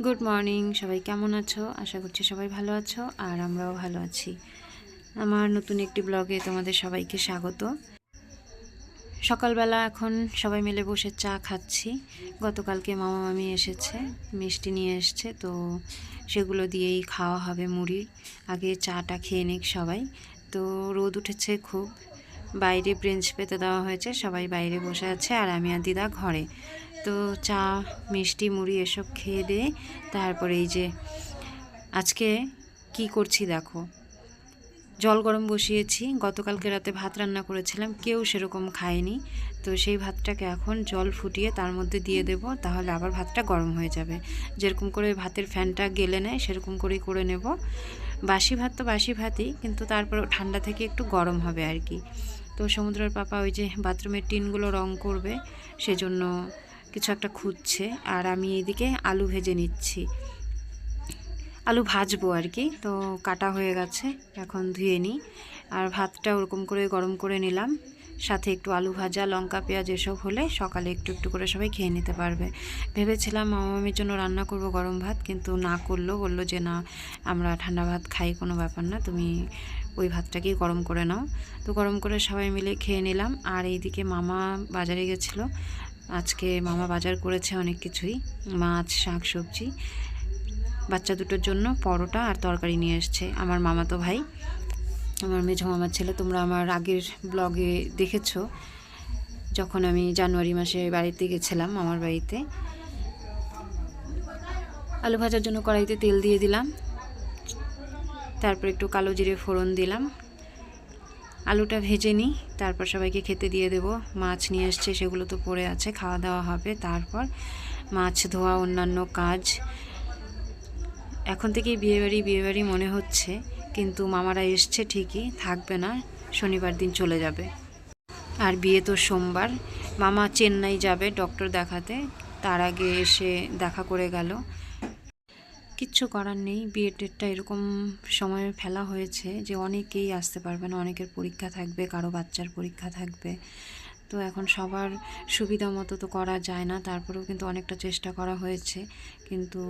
Good morning সবাই কেমন আছো? আশা করছি সবাই ভালো আছো আর আমরাও ভালো আছি। আমার নতুন একটি ব্লগে তোমাদের সবাইকে স্বাগত। সকালবেলা এখন সবাই মিলে বসে চা খাচ্ছি। গতকালকে মামা মামি এসেছে, মিষ্টি নিয়ে এসছে, তো সেগুলো দিয়েই খাওয়া হবে মুড়ির আগে চাটা খেয়ে নিক সবাই। তো রোদ উঠেছে খুব। বাইরে ব্রেঞ্চ পেতে দেওয়া হয়েছে, সবাই বাইরে বসে আছে আর আমি আর দিদা ঘরে। তো চা, মিষ্টি, মুড়ি এসব খেয়ে দিয়ে তারপরে এই যে আজকে কি করছি দেখো। জল গরম বসিয়েছি, গতকালকে রাতে ভাত রান্না করেছিলাম, কেউ সেরকম খায়নি। তো সেই ভাতটাকে এখন জল ফুটিয়ে তার মধ্যে দিয়ে দেব, তাহলে আবার ভাতটা গরম হয়ে যাবে। যেরকম করে ভাতের ফ্যানটা গেলে নেয়, সেরকম করেই করে নেব। বাসি ভাত তো বাসি ভাতই, কিন্তু তারপর ঠান্ডা থেকে একটু গরম হবে আর কি। তো সমুদ্রের পাপা ওই যে বাথরুমের টিনগুলো রং করবে, সেজন্য কিছু একটা খুঁজছে আর আমি এদিকে আলু ভেজে নিচ্ছি। আলু ভাজবো আর কি, তো কাটা হয়ে গেছে, এখন ধুয়ে নিই। আর ভাতটা ওরকম করে গরম করে নিলাম, সাথে একটু আলু ভাজা, লঙ্কা, পেঁয়াজ এসব হলে সকালে একটু একটু করে সবাই খেয়ে নিতে পারবে। ভেবেছিলাম মামামির জন্য রান্না করব গরম ভাত, কিন্তু না করল, বলল যে না, আমরা ঠান্ডা ভাত খাই, কোনো ব্যাপার না, তুমি ওই ভাতটাকেই গরম করে নাও। তো গরম করে সবাই মিলে খেয়ে নিলাম, আর এইদিকে মামা বাজারে গেছিল আজকে মামা বাজার করেছে অনেক কিছুই। মাছ, শাক, সবজি। বাচ্চা দুটোর জন্য পরোটা আর তরকারি নিয়ে এসছে আমার মামাতো ভাই। আমার মেঝো মামার ছেলে, তোমরা আমার আগের ব্লগে দেখেছ। যখন আমি জানুয়ারি মাসে বাড়িতে গেছিলাম আমার বাড়িতে। আলু ভাজার জন্য কড়াইতে তেল দিয়ে দিলাম। তারপর একটু কালো জিরে ফোড়ন দিলাম। আলুটা ভেজে নিই, তারপর সবাইকে খেতে দিয়ে দেব। মাছ নিয়ে এসছে, সেগুলো তো পড়ে আছে, খাওয়া দাওয়া হবে তারপর। মাছ ধোয়া অন্যান্য কাজ। এখন থেকেই বিয়েবাড়ি বিয়েবাড়ি মনে হচ্ছে, কিন্তু মামারা এসছে ঠিকই, থাকবে না, শনিবার দিন চলে যাবে। আর বিয়ে তো সোমবার, মামা চেন্নাই যাবে ডক্টর দেখাতে, তার আগে এসে দেখা করে গেল। কিচ্ছু করার নেই বিয়ের ডেটটা এরকম সময়ে ফেলা হয়েছে যে অনেকেই আসতে পারবে না, অনেকের পরীক্ষা থাকবে, কারও বাচ্চার পরীক্ষা থাকবে। তো এখন সবার সুবিধা মতো তো করা যায় না, তারপরেও কিন্তু অনেকটা চেষ্টা করা হয়েছে। কিন্তু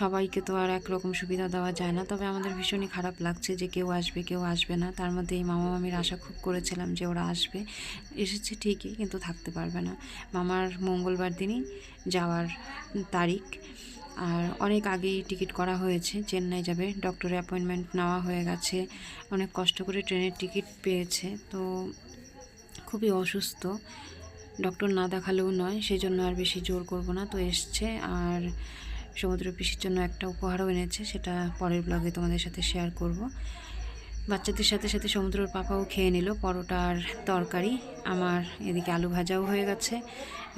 সবাইকে তো আর একরকম সুবিধা দেওয়া যায় না। তবে আমাদের ভীষণই খারাপ লাগছে যে কেউ আসবে কেউ আসবে না। তার মধ্যে এই মামা মামির আশা খুব করেছিলাম যে ওরা আসবে। এসেছে ঠিকই, কিন্তু থাকতে পারবে না। মামার মঙ্গলবার দিনই যাওয়ার তারিখ। আর অনেক আগেই টিকিট করা হয়েছে, চেন্নাই যাবে। ডক্টরের অ্যাপয়েন্টমেন্ট নেওয়া হয়ে গেছে। অনেক কষ্ট করে ট্রেনের টিকিট পেয়েছে, তো খুবই অসুস্থ। ডক্টর না দেখালেও নয় সেই জন্য আর বেশি জোর করব না, তো এসছে। আর সমুদ্র পিসির জন্য একটা উপহারও এনেছে, সেটা পরের ব্লগে তোমাদের সাথে শেয়ার করব। বাচ্চাদের সাথে সাথে সমুদ্রের পাপাও খেয়ে নিল পরোটা আর তরকারি, আমার এদিকে আলু ভাজাও হয়ে গেছে,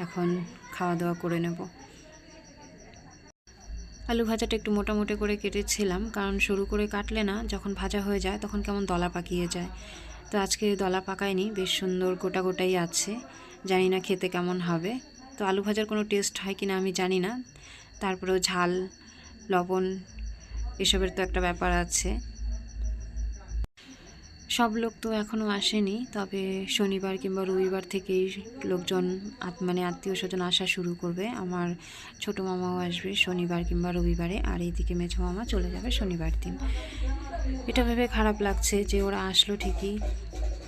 এখন খাওয়া দাওয়া করে নেব। আলু ভাজাটা একটু মোটামুটি করে কেটেছিলাম, কারণ শুরু করে কাটলে না, যখন ভাজা হয়ে যায় তখন কেমন দলা পাকিয়ে যায়। তো আজকে দলা পাকায়নি, বেশ সুন্দর গোটা গোটাই আছে, জানি না খেতে কেমন হবে। তো আলু ভাজার কোনো টেস্ট হয় কি না আমি জানি না। তারপরেও ঝাল, লবণ, এসবের তো একটা ব্যাপার আছে। সব লোক তো এখনও আসেনি, তবে শনিবার কিংবা রবিবার থেকেই লোকজন মানে আত্মীয় স্বজন আসা শুরু করবে। আমার ছোট মামাও আসবে শনিবার কিংবা রবিবারে, আর এইদিকে মেঝো মামা চলে যাবে শনিবার দিন। এটা ভেবে খারাপ লাগছে যে ওরা আসলো ঠিকই,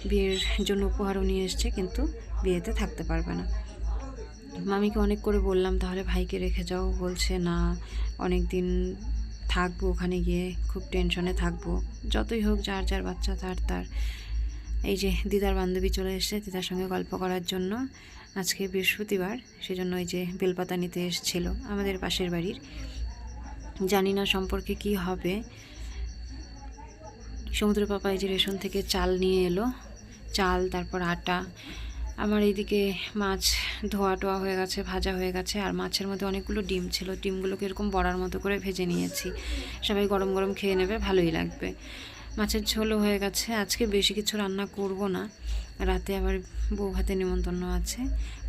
বিয়ের জন্য উপহারও নিয়ে এসছে, কিন্তু বিয়েতে থাকতে পারবে না। মামিকে অনেক করে বললাম, তাহলে ভাইকে রেখে যাও। বলছে, না অনেক দিন থাকব ওখানে গিয়ে, খুব টেনশনে থাকব। যতই হোক, যার যার বাচ্চা, তার তার। এই যে দিদার বান্ধবী চলে এসেছে, দিদার সঙ্গে গল্প করার জন্য। আজকে বৃহস্পতিবার, সেজন্য ওই যে বেলপাতা নিতে এসেছিল আমাদের পাশের বাড়ির। জানি না সম্পর্কে কি হবে। সমুদ্র পাপা এই যে রেশন থেকে চাল নিয়ে এলো, চাল, তারপর আটা আমার এইদিকে মাছ ধোয়া টোয়া হয়ে গেছে, ভাজা হয়ে গেছে, আর মাছের মধ্যে অনেকগুলো ডিম ছিল। ডিমগুলোকে এরকম বড়ার মতো করে ভেজে নিয়েছি। সবাই গরম গরম খেয়ে নেবে, ভালোই লাগবে। মাছের ঝোলও হয়ে গেছে। আজকে বেশি কিছু রান্না করব না। রাতে আবার বউ ভাতে নিমন্ত্রণ আছে।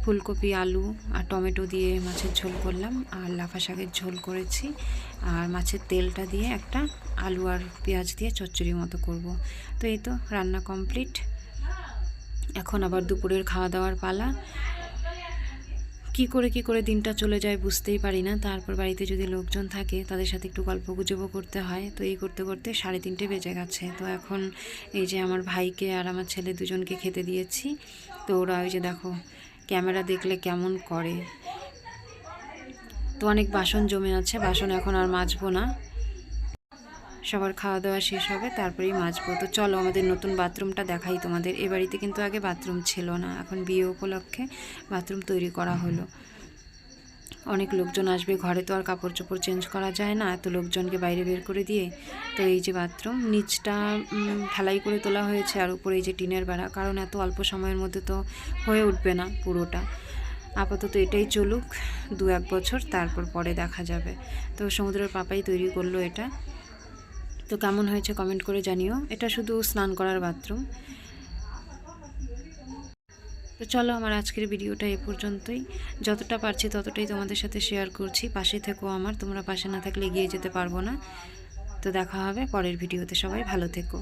ফুলকপি, আলু আর টমেটো দিয়ে মাছের ঝোল করলাম। আর লাফা শাকের ঝোল করেছি। আর মাছের তেলটা দিয়ে একটা আলু আর পেঁয়াজ দিয়ে চচ্চড়ির মতো করব। তো এই তো, রান্না কমপ্লিট। এখন আবার দুপুরের খাওয়া দাওয়ার পালা। কি করে কি করে দিনটা চলে যায় বুঝতেই পারি না। তারপর বাড়িতে যদি লোকজন থাকে, তাদের সাথে একটু গল্প গুজবও করতে হয়। তো এই করতে করতে সাড়ে তিনটে বেজে গেছে। তো এখন এই যে আমার ভাইকে আর আমার ছেলে দুজনকে খেতে দিয়েছি। তো ওরা ওই যে দেখো, ক্যামেরা দেখলে কেমন করে। তো অনেক বাসন জমে আছে। বাসন এখন আর মাজবো না। সবার খাওয়া দাওয়া শেষ হবে, তারপরেই মাজবো তো চলো আমাদের নতুন বাথরুমটা দেখাই তোমাদের। এ বাড়িতে কিন্তু আগে বাথরুম ছিল না, এখন বিয়ে উপলক্ষে বাথরুম তৈরি করা হলো। অনেক লোকজন আসবে, ঘরে তো আর কাপড় চোপড় চেঞ্জ করা যায় না, এত লোকজনকে বাইরে বের করে দিয়ে। তো এই যে বাথরুম, নিচটা ঢালাই করে তোলা হয়েছে আর উপরে এই যে টিনের বেড়া, কারণ এত অল্প সময়ের মধ্যে তো হয়ে উঠবে না পুরোটা। আপাতত এটাই চলুক দু এক বছর, তারপর পরে দেখা যাবে। তো সমুদ্রের পাপাই তৈরি করল এটা। তো কেমন হয়েছে কমেন্ট করে জানিও। এটা শুধু স্নান করার বাথরুম তো চলো আমার আজকের ভিডিওটা এ পর্যন্তই। যতটা পারছি ততটাই তোমাদের সাথে শেয়ার করছি। পাশে থেকো আমার, তোমরা পাশে না থাকলে এগিয়ে যেতে পারব না। তো দেখা হবে পরের ভিডিওতে সবাই ভালো থেকো।